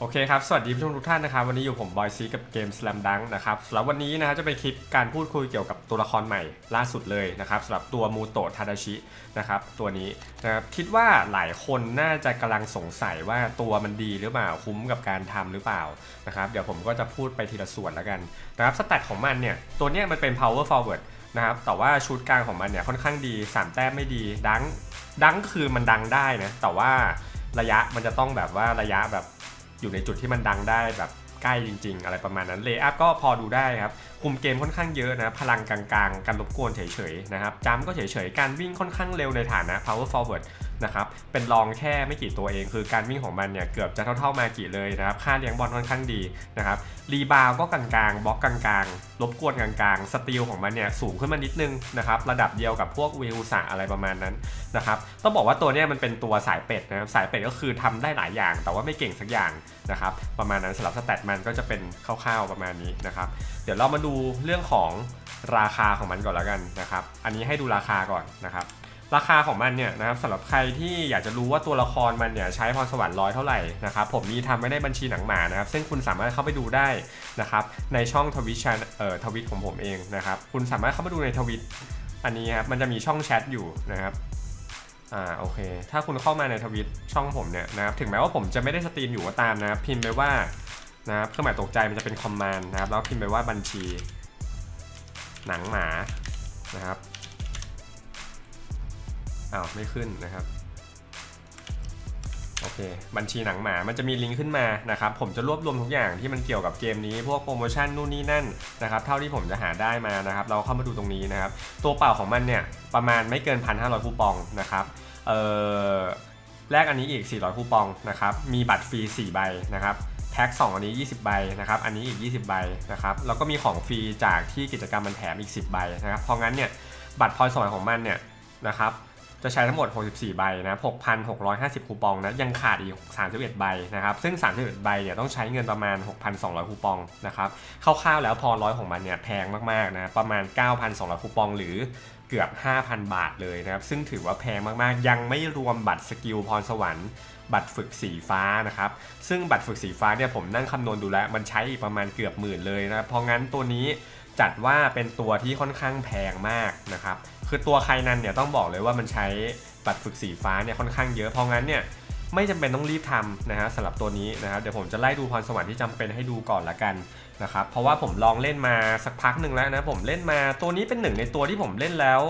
โอเคครับ สวัสดีผู้ชมทุกท่านนะครับ วันนี้อยู่ผมบอยซีกับเกม Slam Dunk นะครับสำหรับวันนี้นะครับจะเป็นคลิปการพูดคุยเกี่ยวกับตัวละครใหม่ล่าสุดเลยนะครับสำหรับตัวมูโตะทาดาชินะครับตัวนี้นะครับคิดว่าหลายคนน่าจะกำลังสงสัยว่าตัวมันดีหรือเปล่าคุ้มกับการทำหรือเปล่านะครับเดี๋ยวผมก็จะพูดไปทีละส่วนแล้วกันนะครับสแตทของมันเนี่ยตัวเนี้ยมันเป็น power forward นะครับแต่ว่าชุดกลางของมันเนี่ยค่อนข้างดี3แต้มไม่ดีดังดังคือมันดังได้นะแต่ว่าระยะมันจะต้องแบบว่าระยะแบบ อยู่ในจุดที่มันดังได้แบบใกล้จริง ๆ อะไรประมาณนั้นเลย์อัพก็พอดูได้ครับ คุมเกมค่อนข้างเยอะนะ พลังกลางๆ การรบกวนเฉยๆนะครับจัมก็เฉยๆ การวิ่งค่อนข้างเร็วในฐานะ power forward นะครับเป็นรองแค่ไม่กี่ตัวเอง คือการวิ่งของมันเนี่ยเกือบจะเท่าๆมากี่เลยนะครับค่าเลี้ยงบอลค่อนข้างดีนะครับรีบาวก็กลางๆบล็อกกลางๆรบกวนกลางๆสตีลของมันเนี่ยสูงขึ้นมานิดนึงนะครับระดับเดียวกับพวกวิวสะอะไรประมาณนั้นนะครับต้องบอกว่าตัวเนี้ยมันเป็นตัวสายเป็ดนะครับสายเป็ดก็คือทำได้หลายอย่าง แต่ว่าไม่เก่งสักอย่างนะครับประมาณนั้นสำหรับสแตทมันก็จะเป็นคร่าวๆประมาณนี้นะครับเดี๋ยวเรามาดูเรื่องของราคาของมันก่อนแล้วกันนะครับ อันนี้ให้ดูราคาก่อนนะครับ ราคาของมันเนี่ยนะครับสำหรับใครที่อยากจะรู้ว่าตัวละครมันเนี่ยใช้พรสวรรค์ร้อยเท่าไหร่นะครับผมมีทำไว้ในบัญชีหนังหมานะครับซึ่งคุณสามารถเข้าไปดูได้นะครับในช่องทวิชเอ่อทวิตของผมเองนะครับคุณสามารถเข้ามาดูในทวิตอันนี้ครับมันจะมีช่องแชทอยู่นะครับอ่าโอเค ถ้าคุณเข้ามาในทวิตช่องผมเนี่ยนะครับถึงแม้ว่าผมจะไม่ได้สตรีมอยู่ก็ตามนะครับพิมพ์ไปว่านะครับเครื่องหมายตกใจมันจะเป็นคอมมานด์นะครับแล้วพิมพ์ไปว่าบัญชี หนังหมานะครับ อ้าวไม่ขึ้นนะครับโอเค บัญชีหนังหมา มันจะมีลิงก์ขึ้นมานะครับ ผมจะรวบรวมทุกอย่างที่มันเกี่ยวกับเกมนี้ พวกโปรโมชั่นนู่นนี่นั่นนะครับ เท่าที่ผมจะหาได้มานะครับ เราเข้ามาดูตรงนี้นะครับ ตัวเปล่าของมันเนี่ย ประมาณไม่เกิน 1,500 คูปองนะครับ เอ่อ แลกอันนี้อีก 400 คูปองนะครับ มีบัตรฟรี 4 ใบนะครับ แพ็ค2อันนี้ 20 ใบนะครับ อันนี้อีก 20 ใบนะครับ แล้วก็มีของฟรีจากที่กิจกรรมมันแถมอีก 10 ใบนะครับ เพราะงั้นเนี่ย บัตรพอยต์สมัยของมันเนี่ยนะครับ จะใช้ทั้งหมด 64 ใบนะ 6,650 คูปองนะ ยังขาดอีก 31 ใบนะครับ ซึ่ง 31 ใบเนี่ยต้องใช้เงินประมาณ 6,200 คูปองนะครับคร่าวๆแล้วพอร้อยของมันเนี่ยแพงมากๆนะ ประมาณ 9,200 คูปองหรือเกือบ 5,000 บาทเลยนะครับ ซึ่งถือว่าแพงมากๆ ยังไม่รวมบัตรสกิลพรสวรรค์บัตรฝึกสีฟ้านะครับ ซึ่งบัตรฝึกสีฟ้าเนี่ยผมนั่งคำนวณดูแล้ว มันใช้อีกประมาณเกือบหมื่นเลยนะ เพราะงั้นตัวนี้จัดว่าเป็นตัวที่ค่อนข้างแพงมากนะครับ คือตัวไคนันเนี่ยต้องบอกเลยว่ามันใช้บัตรฝึกสีฟ้าเนี่ยค่อนข้างเยอะ เพราะงั้นเนี่ยไม่จำเป็นต้องรีบทำนะฮะสำหรับตัวนี้นะครับเดี๋ยวผมจะไล่ดูพรสวรรค์ที่จำเป็นให้ดูก่อนละกันนะครับเพราะว่าผมลองเล่นมาสักพักหนึ่งแล้วนะผมเล่นมาตัวนี้เป็นหนึ่งในตัวที่ผมเล่นแล้ว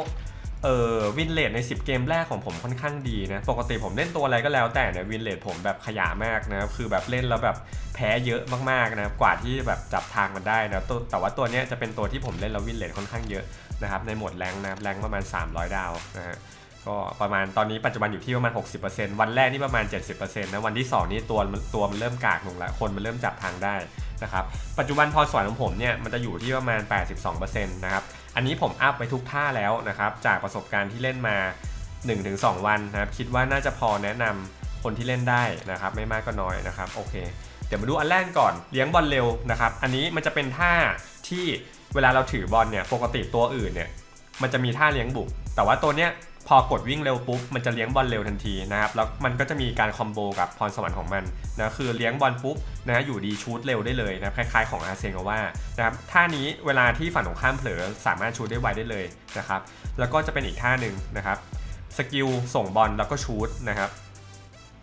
เออวินเลทใน 10 เกมแรกของผมค่อนข้างดีนะ ปกติผมเล่นตัวอะไรก็แล้วแต่เนี่ยวินเลทผมแบบขยะมากนะคือแบบเล่นแล้วแบบแพ้เยอะมากๆนะกว่าที่แบบจับทางมันได้นะแต่ว่าตัวเนี้ยจะเป็นตัวที่ผมเล่นแล้ววินเลทค่อนข้างเยอะนะครับในโหมดแรงนะแรงประมาณ 300 ดาวนะฮะก็ประมาณตอนนี้ปัจจุบันอยู่ที่ประมาณ 60%วันแรกนี่ประมาณ 70%นะวันที่สองนี่ตัวมันตัวมันเริ่มกากลงแล้วคนมันเริ่มจับทางได้นะครับปัจจุบันพอสวรรค์ของผมเนี่ยมันจะอยู่ที่ประมาณ 82%นะครับ อันนี้ผมอัพไปทุกท่าแล้วนะครับ จากประสบการณ์ที่เล่นมา 1-2 วันนะครับ คิดว่าน่าจะพอแนะนำคนที่เล่นได้นะครับ ไม่มากก็น้อยนะครับโอเค เดี๋ยวมาดูอันแรกก่อนเลี้ยงบอลเร็วนะครับ อันนี้มันจะเป็นท่าที่เวลาเราถือบอลเนี่ยปกติตัวอื่นเนี่ยมันจะมีท่าเลี้ยงบุก แต่ว่าตัวเนี้ย พอกดวิ่งเร็วปุ๊บมันจะเลี้ยงบอลเร็วทันทีนะครับแล้วมันก็จะมีการคอมโบกับพรสวรรค์ของมันนะคือเลี้ยงบอลปุ๊บนะอยู่ดีชูดเร็วได้เลยนะคล้ายๆของอาเซงว่านะครับท่านี้เวลาที่ฝั่งตรงข้ามเผลอสามารถชูดได้ไวได้เลยนะครับแล้วก็จะเป็นอีกท่าหนึ่งนะครับสกิลส่งบอลแล้วก็ชูดนะครับ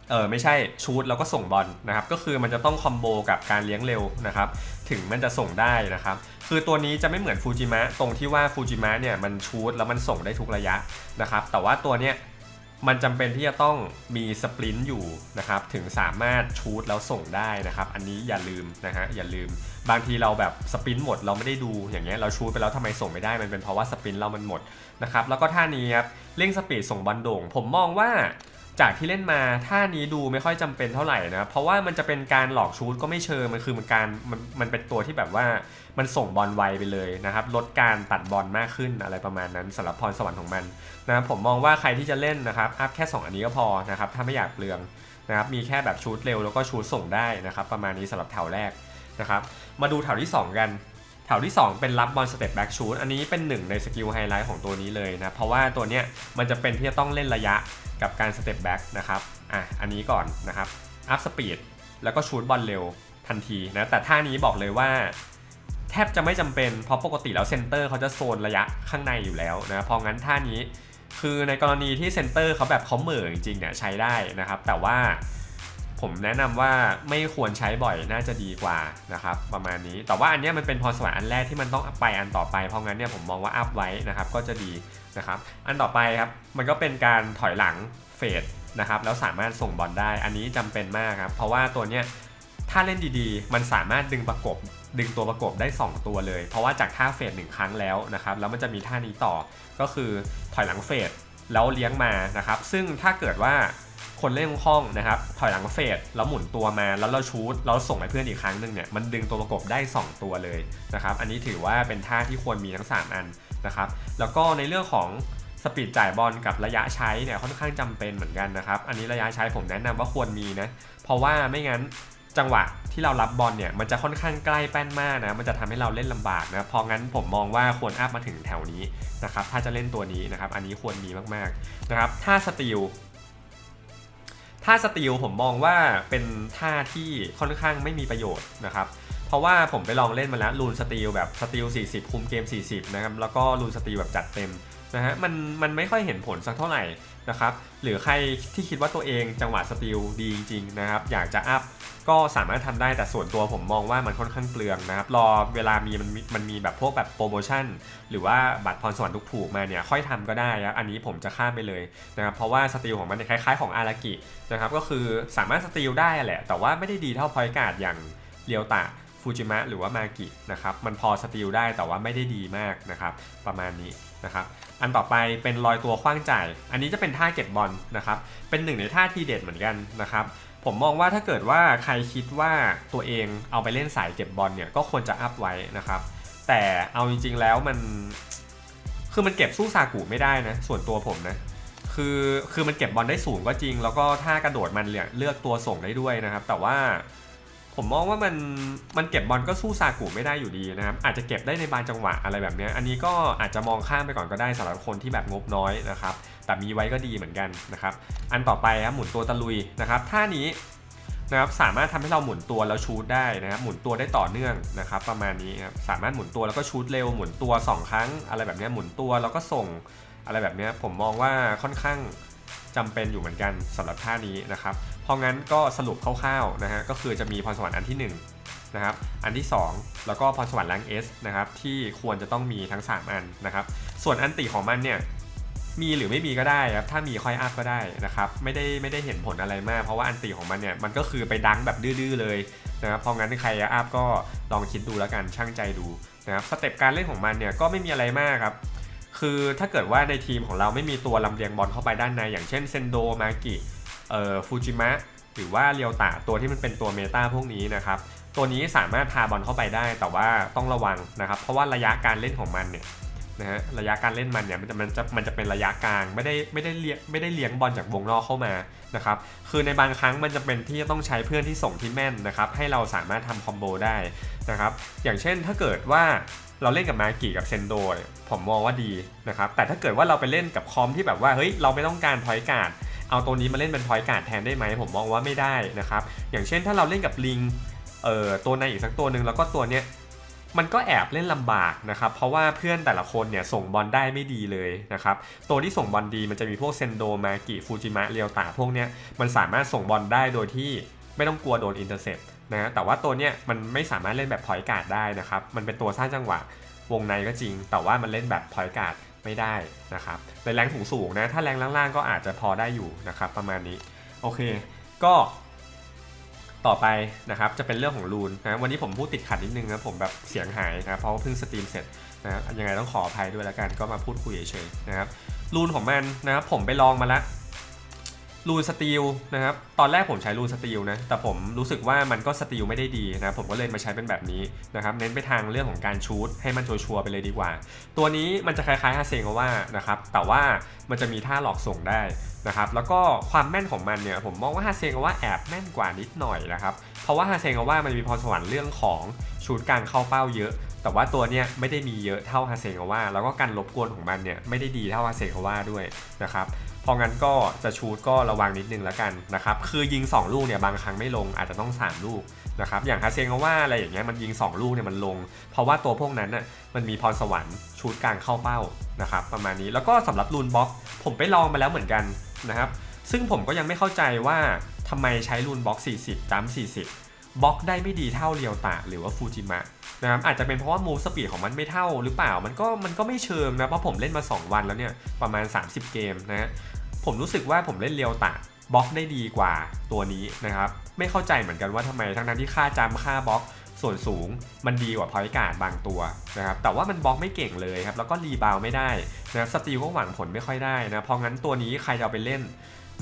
เออไม่ใช่ชูดแล้วก็ส่งบอลนะครับก็คือมันจะต้องคอมโบกับการเลี้ยงเร็วนะครับ ถึงมันจะส่งได้นะครับ คือตัวนี้จะไม่เหมือนฟูจิมะตรงที่ว่าฟูจิมะเนี่ยมันชูดแล้วมันส่งได้ทุกระยะนะครับ แต่ว่าตัวเนี้ยมันจำเป็นที่จะต้องมีสปรินต์อยู่นะครับ ถึงสามารถชูดแล้วส่งได้นะครับ อันนี้อย่าลืมนะฮะอย่าลืม บางทีเราแบบสปรินต์หมดเราไม่ได้ดูอย่างเงี้ยเราชูดไปแล้วทำไมส่งไม่ได้มันเป็นเพราะว่าสปรินต์เรามันหมดนะครับแล้วก็ท่านี้ครับเร่งสปีดส่งบอลโด่ง ผมมองว่า จากที่เล่นมาท่านี้ดูไม่ค่อยจำเป็นเท่าไหร่นะเพราะว่ามันจะเป็นการหลอกชูดก็ไม่เชิงมันคือมันการมันมันเป็นตัวที่แบบว่ามันส่งบอลไวไปเลยนะครับลดการตัดบอลมากขึ้นอะไรประมาณนั้นสำหรับพรสวรรค์ของมันนะครับผมมองว่าใครที่จะเล่นนะครับอัพแค่ 2 อันนี้ก็พอนะครับถ้าไม่อยากเปลืองนะครับมีแค่แบบชูดเร็วแล้วก็ชูดส่งได้นะครับประมาณนี้สำหรับแถวแรกนะครับมาดูแถวที่ 2 กัน แถวที่ 2 เป็นรับบอลสเต็ปแบ็กชูดอันนี้เป็นหนึ่งในสกิลไฮไลท์ของตัวนี้เลยนะ เพราะว่าตัวเนี้ยมันจะเป็นที่จะต้องเล่นระยะกับการสเต็ปแบ็กนะครับ อะ อันนี้ก่อนนะครับ อัพสปีด แล้วก็ชูดบอลเร็วทันทีนะ แต่ท่านี้บอกเลยว่า แทบจะไม่จำเป็น เพราะปกติแล้วเซนเตอร์เขาจะโซนระยะข้างในอยู่แล้วนะ เพราะงั้นท่านี้คือในกรณีที่เซนเตอร์เขาแบบเขาเหม่อจริงๆเนี่ยใช้ได้นะครับ แต่ว่า ผมแนะนำว่าไม่ควรใช้บ่อยน่าจะดีกว่านะครับประมาณนี้ แต่ว่าอันนี้มันเป็นพรสวรรค์อันแรกที่มันต้องไปอันต่อไปเพราะงั้นเนี่ยผมมองว่าอัพไว้นะครับก็จะดีนะครับอันต่อไปครับมันก็เป็นการถอยหลังเฟดนะครับแล้วสามารถส่งบอลได้ อันนี้จำเป็นมากครับเพราะว่าตัวเนี้ยถ้าเล่นดีๆ มันสามารถดึงประกบดึงตัวประกบได้ 2 ตัวเลย เพราะว่าจากท่าเฟดหนึ่งครั้งแล้วนะครับแล้วมันจะมีท่านี้ต่อก็คือถอยหลังเฟดแล้วเลี้ยงมานะครับซึ่งถ้าเกิดว่า คนเล่นคล่องนะครับถอยหลังเฟดแล้วหมุนตัวมาแล้วเราชูดแล้วส่งให้เพื่อนอีกครั้งหนึ่งเนี่ยมันดึงตัวประกบได้ 2 ตัวเลยนะครับอันนี้ถือว่าเป็นท่าที่ควรมีทั้ง 3 อันนะครับแล้วก็ในเรื่องของสปีดจ่ายบอลกับระยะใช้เนี่ยค่อนข้างจำเป็นเหมือนกันนะครับอันนี้ระยะใช้ผมแนะนำว่าควรมีนะเพราะว่าไม่งั้นจังหวะที่เรารับบอลเนี่ยมันจะค่อนข้างใกล้แป้นมากนะมันจะทำให้เราเล่นลำบากนะเพราะงั้นผมมองว่าควรอัพมาถึงแถวนี้นะครับถ้าจะเล่นตัวนี้นะครับอันนี้ควรมีมากๆนะครับถ้าสติล ท่าสติลผมมองว่าเป็นท่าที่ค่อนข้างไม่มีประโยชน์นะครับเพราะว่าผมไปลองเล่นมาแล้วลูนสติลแบบสติล40 คุมเกม 40 นะครับ แล้วก็ลูนสติลแบบจัดเต็ม นะฮะมันมันไม่ค่อยเห็นผลสักเท่าไหร่นะครับหรือใครที่คิดว่าตัวเองจังหวะสติลดีจริงนะครับอยากจะอัพก็สามารถทำได้แต่ส่วนตัวผมมองว่ามันค่อนข้างเปลืองนะครับรอเวลามีมันมีมันมีแบบพวกแบบโปรโมชั่น หรือว่าบัตรพรสวรรค์ทุกผูกมาเนี่ยค่อยทำก็ได้ครับอันนี้ผมจะข้ามไปเลยนะครับเพราะว่าสติลของมันเนี่ยคล้ายๆของอารากินะครับก็คือสามารถสติลได้แหละ แต่ว่าไม่ได้ดีเท่าพอยการ์ดอย่างเรียวตะฟูจิมะหรือว่ามากินะครับมันพอสติลได้แต่ว่าไม่ได้ดีมากนะครับประมาณนี้ นะครับอันต่อไปเป็นรอยตัวขว้างจ่าย อันนี้จะเป็นท่าเก็บบอลนะครับเป็นหนึ่งในท่าที่เด็ดเหมือนกันนะครับผมมองว่าถ้าเกิดว่าใครคิดว่าตัวเองเอาไปเล่นสายเก็บบอลเนี่ยก็ควรจะอัพไว้นะครับแต่เอาจริงๆแล้วมันคือมันเก็บสู้ซากุไม่ได้นะส่วนตัวผมนะคือคือมันเก็บบอลได้สูงก็จริง แล้วก็ท่ากระโดดมันเลือกตัวส่งได้ด้วยนะครับ แต่ว่า ผมมองว่ามันมันเก็บบอลก็สู้ซากุไม่ได้อยู่ดีนะครับอาจจะเก็บได้ในบางจังหวะอะไรแบบนี้อันนี้ก็อาจจะมองข้ามไปก่อนก็ได้สำหรับคนที่แบบงบน้อยนะครับแต่มีไว้ก็ดีเหมือนกันนะครับอันต่อไปครับหมุนตัวตะลุยนะครับท่านี้นะครับสามารถทำให้เราหมุนตัวแล้วชูดได้นะครับหมุนตัวได้ต่อเนื่องนะครับประมาณนี้ครับสามารถหมุนตัวแล้วก็ชูดเร็วหมุนตัว 2 ครั้ง อะไรแบบนี้หมุนตัวแล้วก็ส่งอะไรแบบนี้ผมมองว่าค่อนข้างจำเป็นอยู่เหมือนกันสำหรับท่านี้นะครับ เพราะงั้นก็สรุปคร่าวๆนะฮะก็คือจะมีพรสวรรค์อันที่1นะครับอันที่ 2 แล้วก็พรสวรรค์แรงเอสนะครับที่ควรจะต้องมีทั้ง 3 อันนะครับส่วนอันติของมันเนี่ยมีหรือไม่มีก็ได้ครับถ้ามีค่อยอัพก็ได้นะครับไม่ได้ไม่ได้เห็นผลอะไรมาก เพราะว่าอันติของมันเนี่ยมันก็คือไปดังแบบดื้อๆเลยนะครับเพราะงั้นใครอัพก็ลองคิดดูแล้วกันช่างใจดูนะครับสเต็ปการเล่นของมันเนี่ยก็ไม่มีอะไรมากครับคือถ้าเกิดว่าในทีมของเราไม่มีตัวลำเลียงบอลเข้าไปด้านใน อย่างเช่นเซนโดมากิ เอ่อฟูจิมะหรือว่าเรียวตะตัวที่มันเป็นตัวเมตาพวกนี้นะครับ ตัวนี้สามารถพาบอลเข้าไปได้แต่ว่าต้องระวังนะครับ เพราะว่าระยะการเล่นของมันเนี่ยนะฮะระยะการเล่นมันเนี่ยมันจะมันจะมันจะเป็นระยะกลางไม่ได้ไม่ได้เลี้ยงไม่ได้เลี้ยงบอลจากวงนอกเข้ามานะครับคือในบางครั้งมันจะเป็นที่จะต้องใช้เพื่อนที่ส่งที่แม่นนะครับให้เราสามารถทำคอมโบได้นะครับอย่างเช่นถ้าเกิดว่าเราเล่นกับมากิกับเซนโดผมมองว่าดีนะครับแต่ถ้าเกิดว่าเราไปเล่นกับคอมที่แบบว่าเฮ้ยเราไม่ต้องการพอยการ์ด เอาตัวนี้มาเล่นเป็นพอยการ์ดแทนได้ไหมผมมองว่าไม่ได้นะครับ อย่างเช่นถ้าเราเล่นกับลิงเอ่อตัวในอีกสักตัวหนึ่งแล้วก็ตัวเนี้ยมันก็แอบเล่นลำบากนะครับ เพราะว่าเพื่อนแต่ละคนเนี่ยส่งบอลได้ไม่ดีเลยนะครับ ตัวที่ส่งบอลดีมันจะมีพวกเซนโดมากิฟูจิมะเรียวตาพวกเนี้ยมันสามารถส่งบอลได้โดยที่ไม่ต้องกลัวโดนอินเตอร์เซปนะแต่ว่าตัวเนี้ยมันไม่สามารถเล่นแบบพอยการ์ดได้นะครับ มันเป็นตัวสร้างจังหวะวงในก็จริง แต่ว่ามันเล่นแบบพอยการ์ด ไม่ได้นะครับในแรงสูงสูงนะถ้าแรงล่างๆก็อาจจะพอได้อยู่นะครับประมาณนี้โอเค ก็ต่อไปนะครับจะเป็นเรื่องของรูนนะวันนี้ผมพูดติดขัดนิดนึงนะผมแบบเสียงหายนะเพราะว่าเพิ่งสตรีมเสร็จนะยังไงต้องขออภัยด้วยแล้วกันก็มาพูดคุยเฉยๆนะครับรูนของมันนะครับผมไปลองมาแล้ว รูนสตีลนะครับ ตอนแรกผมใช้รูนสตีลนะ แต่ผมรู้สึกว่ามันก็สตีลไม่ได้ดีนะ ผมก็เลยมาใช้เป็นแบบนี้นะครับ เน้นไปทางเรื่องของการชูดให้มันชัวร์ๆไปเลยดีกว่า ตัวนี้มันจะคล้ายๆฮาเซงว่านะครับ แต่ว่ามันจะมีท่าหลอกส่งได้นะครับ แล้วก็ความแม่นของมันเนี่ยผมมองว่าฮาเซงว่าแอบแม่นกว่านิดหน่อยนะครับ เพราะว่าฮาเซงว่ามันมีพรสวรรค์เรื่องของชูดการเข้าเป้าเยอะแต่ว่าตัวเนี้ยไม่ได้มีเยอะเท่าฮาเซงว่าแล้วก็การรบกวนของมันเนี่ยไม่ได้ดีเท่าฮาเซงว่าด้วยนะครับ พราะงั้นก็จะชูดก็ระวังนิดนึงแล้วกันนะครับคือยิง 2 ลูกเนี่ยบางครั้งไม่ลงอาจจะต้อง 3 ลูกนะครับอย่างฮาเซงว่าอะไรอย่างเงี้ยมันยิง 2 ลูกเนี่ยมันลง เพราะว่าตัวพวกนั้นน่ะมันมีพรสวรรค์ชูดกลางเข้าเป้านะครับประมาณนี้แล้วก็สำหรับรูนบ็อกผมไปลองมาแล้วเหมือนกันนะครับซึ่งผมก็ยังไม่เข้าใจว่าทำไมใช้รูนบ็อก 40จัม40บล็อกได้ไม่ดีเท่าเรียวตะหรือว่าฟูจิมะนะครับอาจจะเป็นเพราะว่ามูฟสปีดของมันไม่เท่าหรือเปล่ามันก็มันก็ไม่เชิงนะเพราะผมเล่นมา 2 วันแล้วเนี่ยประมาณ 30 เกมนะ ผมรู้สึกว่าผมเล่นเรียวตะบล็อกได้ดีกว่าตัวนี้นะครับ ไม่เข้าใจเหมือนกันว่าทำไมทั้งนั้นที่ค่าจำค่าบล็อกส่วนสูงมันดีกว่าพอยการ์ดบางตัวนะครับแต่ว่ามันบล็อกไม่เก่งเลยครับแล้วก็รีบาวไม่ได้นะสตีลก็หวังผลไม่ค่อยได้นะเพราะงั้นตัวนี้ใครจะเอาไปเล่น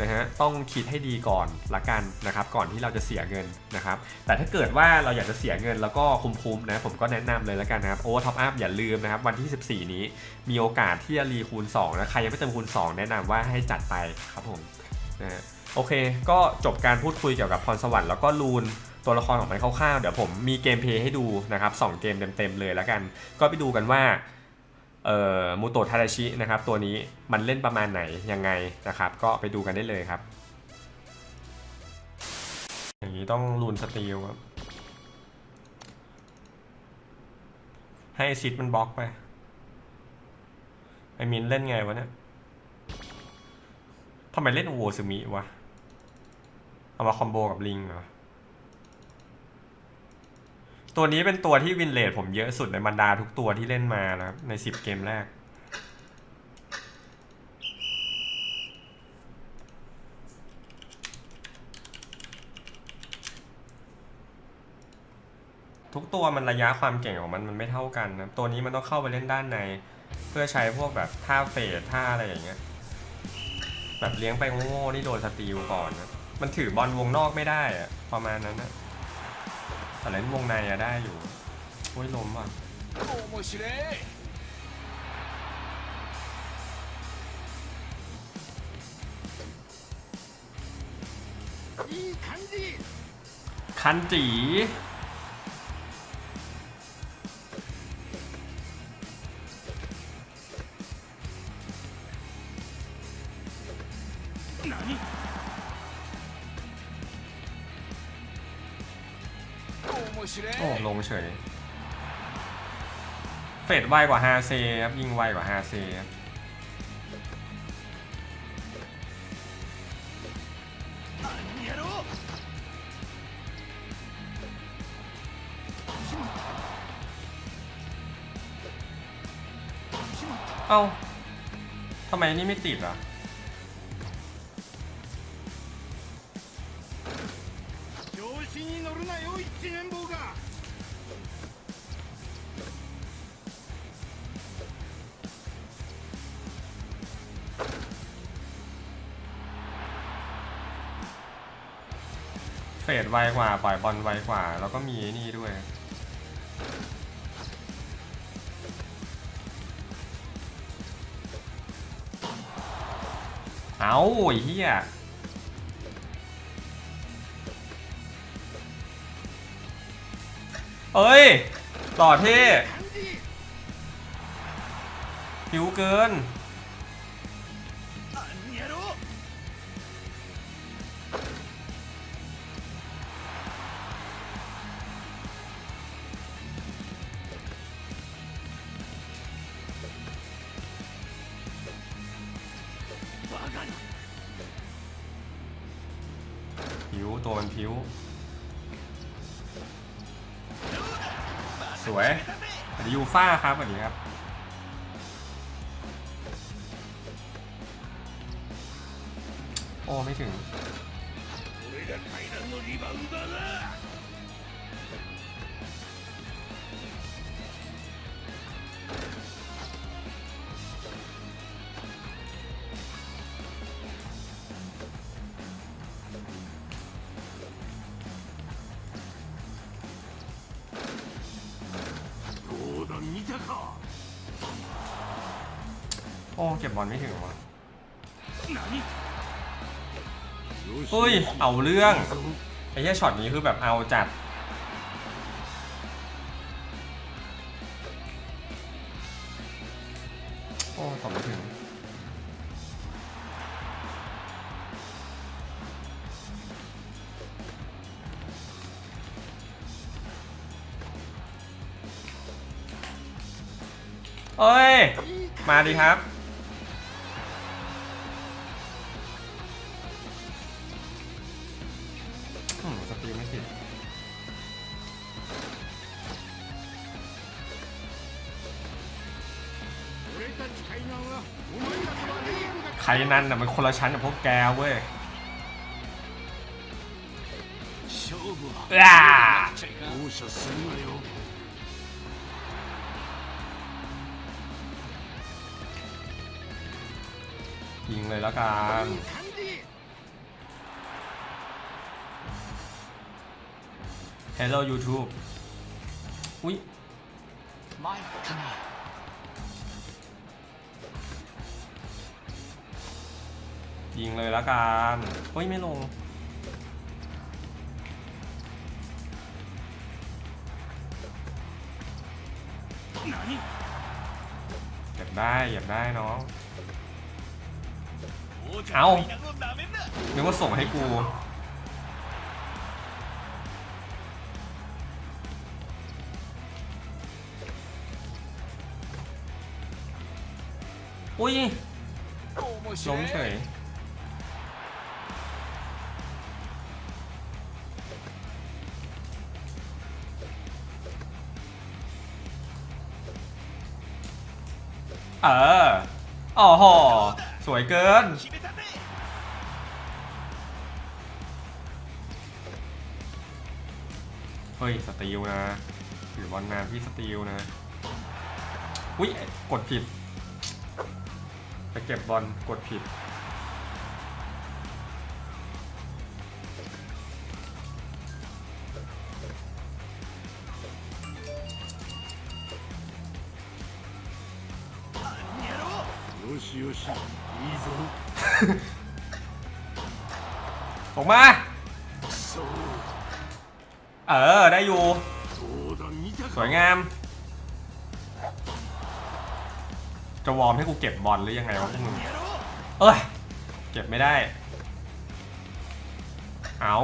นะฮะต้องคิดให้ดีก่อนละกันนะครับก่อนที่เราจะเสียเงินนะครับแต่ถ้าเกิดว่าเราอยากจะเสียเงินแล้วก็คุ้มๆนะผมก็แนะนำเลยละกันนะครับโอเวอร์ท็อปอัพอย่าลืมนะครับวันที่ 14 นี้มีโอกาสที่จะรีคูณ2นะใครยังไม่เติมคูณ 2 แนะนำว่าให้จัดไปครับผมนะฮะโอเค ก็จบการพูดคุยเกี่ยวกับพรสวรรค์แล้วก็รูนตัวละครของมันคร่าวๆ เดี๋ยวผมมีเกมเพลย์ให้ดูนะครับสองเกมเต็มๆเลยแล้วกัน ก็ไปดูกันว่า เอ่อมูโตะทาราชินะครับตัวนี้มันเล่นประมาณไหนยังไงนะครับ ก็ไปดูกันได้เลยครับ อย่างนี้ต้องรูนสตีลครับ ให้ซิดมันบล็อกไป ไอมินเล่นไงวะเนี่ยทำไมเล่นโอโวซึมิวะ เอามาคอมโบกับลิงเหรอ ตัวนี้เป็นตัวที่วินเลทผมเยอะสุดในบรรดาทุกตัวที่เล่นมานะครับใน10เกมแรก ทุกตัวมันระยะความเก่งของมันมันไม่เท่ากันนะตัวนี้มันต้องเข้าไปเล่นด้านใน เพื่อใช้พวกแบบท่าเฟดท่าอะไรอย่างเงี้ยแบบเลี้ยงไปโง่ๆนี่โดนสตีลก่อนนะมันถือบอลวงนอกไม่ได้อะประมาณนั้นนะ แต่เล่นวงในอะได้อยู่โอ้ยล้มว่ะคันจี เฟดไวกว่าฮาเซครับยิงไวกว่าฮาเซครับเอ้าทำไมนี่ไม่ติดอะ ไวกว่าปล่อยบอลไวกว่า แล้วก็มีนี่ด้วย เอาไอ้เฮียเอ้ยหล่อเท่感じผิวเกิน ฟาครับสวัสดีครับ โอ้ ไม่ถึง โอ้เก็บบอลไม่ถึงวะ何เฮ้ย เอาเรื่อง ไอ้แค่ช็อตนี้คือแบบเอาจัด โอ้ตบไม่ มาดีครับ สติไม่ผิดใครนั่นน่ะมันคนละชั้นกับพวกแกเว้ยอ่ ยิงเลยแล้วกันฮ e l l o YouTube อุ้ยยิงเลยแล้วกันเฮ้ย ไม่ลง อยากได้ อยากได้น้อง เอ้า นึกว่าส่งให้กู อุ้ยล้มเฉย เอออ๋อหอสวยเกิน เฮ้ยสตีลนะถือบอลนานพี่สตีลนะอุ้ยกดผิดไปเก็บบอลกดผิด ออกมา เออ ได้อยู่ สวยงาม จะวอร์มให้กูเก็บบอลหรือยังไงวะพวกมึงเอ้ย เก็บไม่ได้ เอา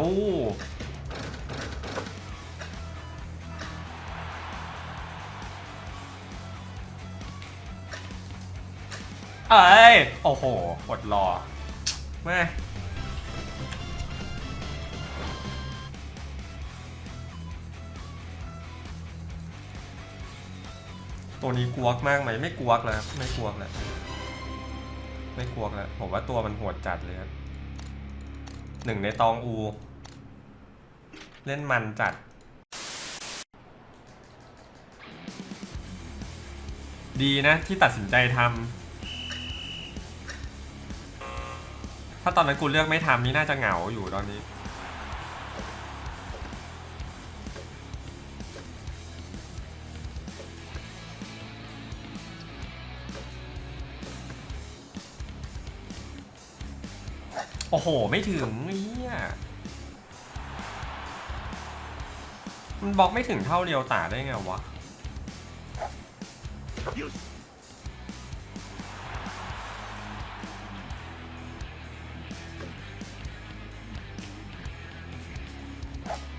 เอ้ย โอ้โหอดรอแม่ ตัวนี้กวกมากไหมไม่กวกแล้วไม่กวกแล้วไม่กลัวแล้วผมว่าตัวมันโหดจัดเลยครับหนึ่งในตองอู เล่นมันจัด ดีนะที่ตัดสินใจทำถ้าตอนนั้นกูเลือกไม่ทำนี่น่าจะเหงาอยู่ตอนนี้ โอ้โห ไม่ถึงเฮียมันบล็อกไม่ถึงเท่าเรียวตาได้ไงวะ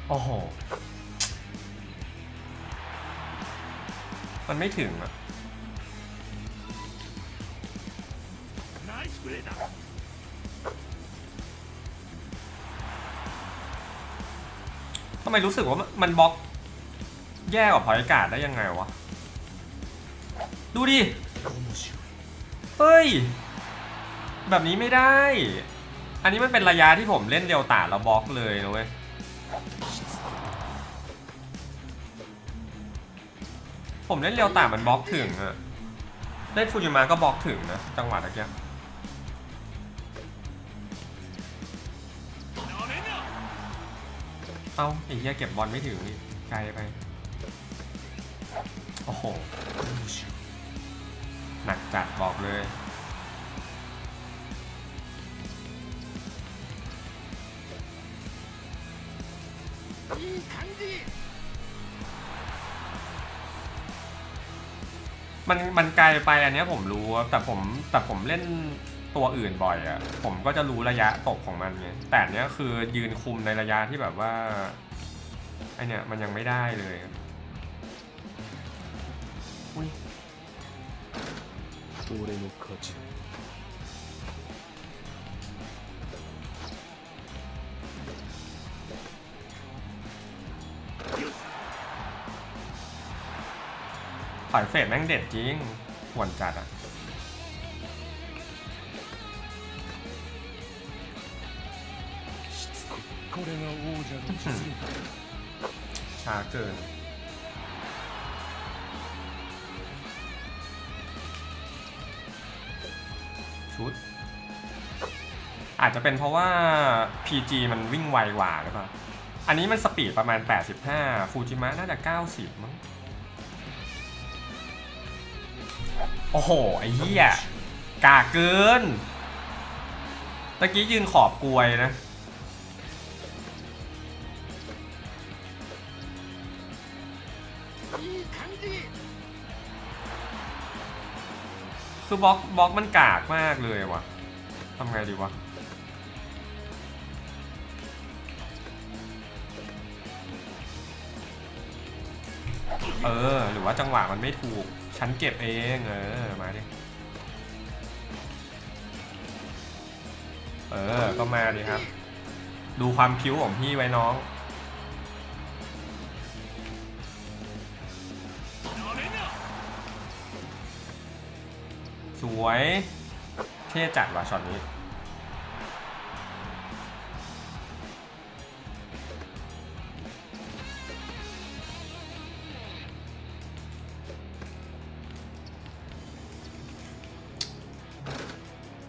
โอ้โห มันไม่ถึงอะำไมรู้สึกว่ามันบล็อก แย่กว่าพอยอากาศได้ยังไงวะ ดูดิ เฮ้ย แบบนี้ไม่ได้ อันนี้มันเป็นระยะที่ผมเล่นเร็วตาแล้วบล็อกเลยนะเว้ยผมเล่นเร็วตามันบล็อกถึงอะเล่นฟูจิมาก็บล็อกถึงนะ จังหวะตะกีย อ้าไอ้เหี้ยเก็บบอลไม่ถึงนี่ไกลไป โอ้โห หนักจัดบอกเลย มันมันไกลไปอันนี้ผมรู้แต่ผมแต่ผมเล่น ตัวอื่นบ่อยอะ่ะ ผมก็จะรู้ระยะตกของมันไงแต่อันเนี้ยคือยืนคุมในระยะที่แบบว่าไอเนี้ยมันยังไม่ได้เลยอุ้ย 俺の勝ちだ ถอยเฟดแม่งเด็ดจริงหวนจัดอะ ช้าเกิน ชุด อาจจะเป็นเพราะว่า PG มันวิ่งไวกว่าหรือเปล่า อันนี้มันสปีดประมาณ 85 ฟูจิมะน่าจะ 90 มั้ง โอ้โห ไอ้เหี้ยกากเกิน ตะกี้ยืนขอบกลวยนะ คือบล็อกบล็อกมันกากมากเลยว่ะทำไงดีวะเออ หรือว่าจังหวะมันไม่ถูก ฉันเก็บเองเออ มาดิ เออ ก็มาดิครับ ดูความพิ้วของพี่ไว้น้อง สวยเท่จัดว่ะช็อตนี้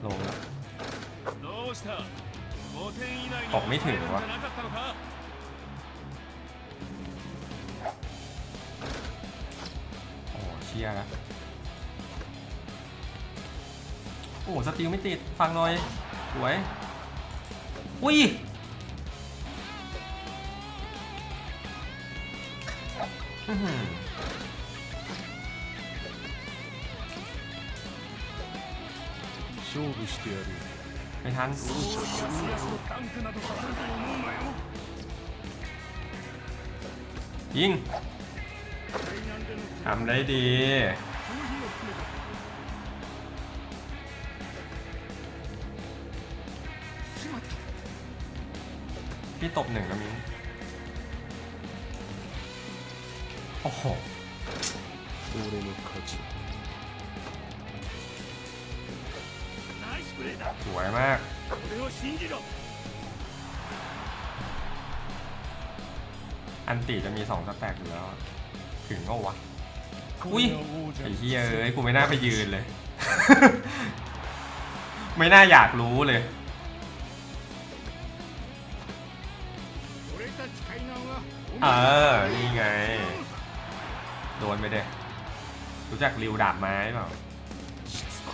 ลงลออกไม่ถึงว่ะโอ้เชี่ยนะ สติลไม่ติด ฟังหน่อย สวย อุ้ย อื้อหือ 勝負してやるよ ไม่ทัน タンクなどさせると思うなよ ยิง 対岸での ทำได้ดี พี่ตบหนึ่งนะมิ้งโอ้โห 俺の勝ちだ ナイスプレーだ สวยมาก 俺を信じろ อันติจะมีสองสแต็กอยู่แล้ว ถึงก็วะ こういれが王者 ไอ้ の เฮีย 実 เอ้ย 力 กูไม่น่าไปยืนเลย ไม่น่าอยากรู้เลย เอ 前 อ นี่ไง โดนไปเด้รู้จักริวดาบไม้เปล่า しつこ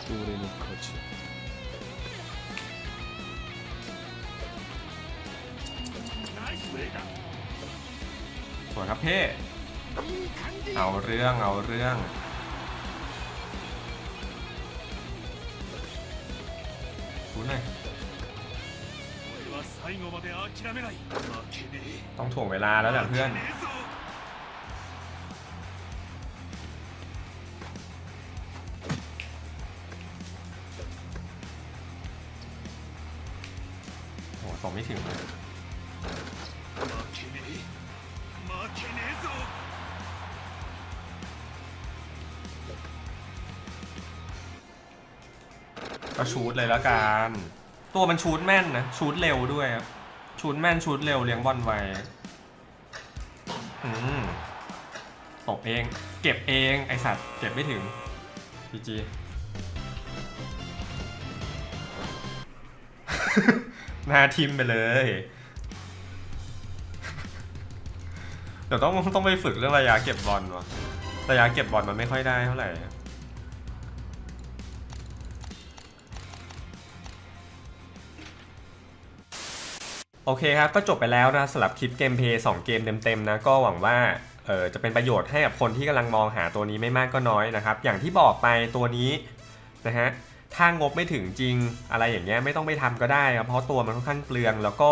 い俺の勝ちだ ナイスプレーだ สวยครับเพ่ いい感じ เอาเรื่องเอาเรื่อง ต้องถ่วงเวลาแล้วแหละเพื่อน โอ้สองไม่ถึงเลยก็ชูดเลยแล้วกัน ตัวมันชูดแม่นนะ ชูดเร็วด้วยครับ ชูดแม่นชูดเร็วเลี้ยงบอลไวอืมตบเอง เก็บเองไอสัตว์เก็บไม่ถึงพีจีหน้าทิมไปเลย เดี๋ยวต้องต้องไปฝึกเรื่องระยะเก็บบอลวะระยะเก็บบอลมันไม่ค่อยได้เท่าไหร่ โอเคครับ ก็จบไปแล้วนะสำหรับคลิปเกมเพย์2เกมเต็มๆนะ ก็หวังว่าเออจะเป็นประโยชน์ให้กับคนที่กำลังมองหาตัวนี้ไม่มากก็น้อยนะครับ อย่างที่บอกไปตัวนี้นะฮะถ้างบไม่ถึงจริงอะไรอย่างเงี้ยไม่ต้องไปทำก็ได้ครับเพราะตัวมันค่อนข้างเปลือง แล้วก็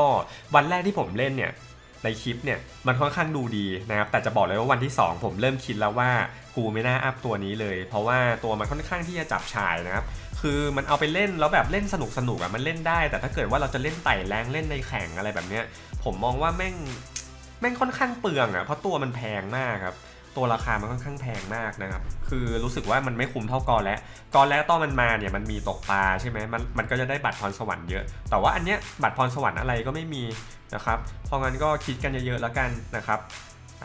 วันแรกที่ผมเล่นเนี่ยในคลิปเนี่ยมันค่อนข้างดูดีนะครับแต่จะบอกเลยว่าวันที่ 2 ผมเริ่มคิดแล้วว่ากูไม่น่าอัพตัวนี้เลย เพราะว่าตัวมันค่อนข้างที่จะจับฉายนะครับ คือมันเอาไปเล่นแล้วแบบเล่นสนุกสนุกๆอะมันเล่นได้ แต่ถ้าเกิดว่าเราจะเล่นไต่แรงเล่นในแข่งอะไรแบบเนี้ย ผมมองว่าแม่งแม่งค่อนข้างเปลืองอะเพราะตัวมันแพงมากครับตัวราคามันค่อนข้างแพงมากนะครับ คือรู้สึกว่ามันไม่คุ้มเท่ากอและกอและตอนมันมาเนี่ยมันมีตกปลาใช่ไหมมันมันก็จะได้บัตรพรสวรรค์เยอะ แต่ว่าอันเนี้ยบัตรพรสวรรค์อะไรก็ไม่มีนะครับ เพราะงั้นก็คิดกันเยอะๆแล้วกันนะครับ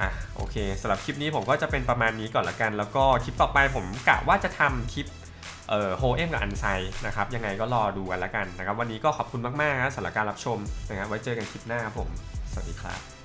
อะโอเคสำหรับคลิปนี้ผมก็จะเป็นประมาณนี้ก่อนละกัน แล้วก็คลิปต่อไปผมกะว่าจะทำคลิป เอ่อโฮเอ็มกับอันไซนะครับยังไงก็รอดูกันละกันนะครับวันนี้ก็ขอบคุณมากๆนะสำหรับการรับชมนะครับไว้เจอกันคลิปหน้าครับผม สวัสดีครับ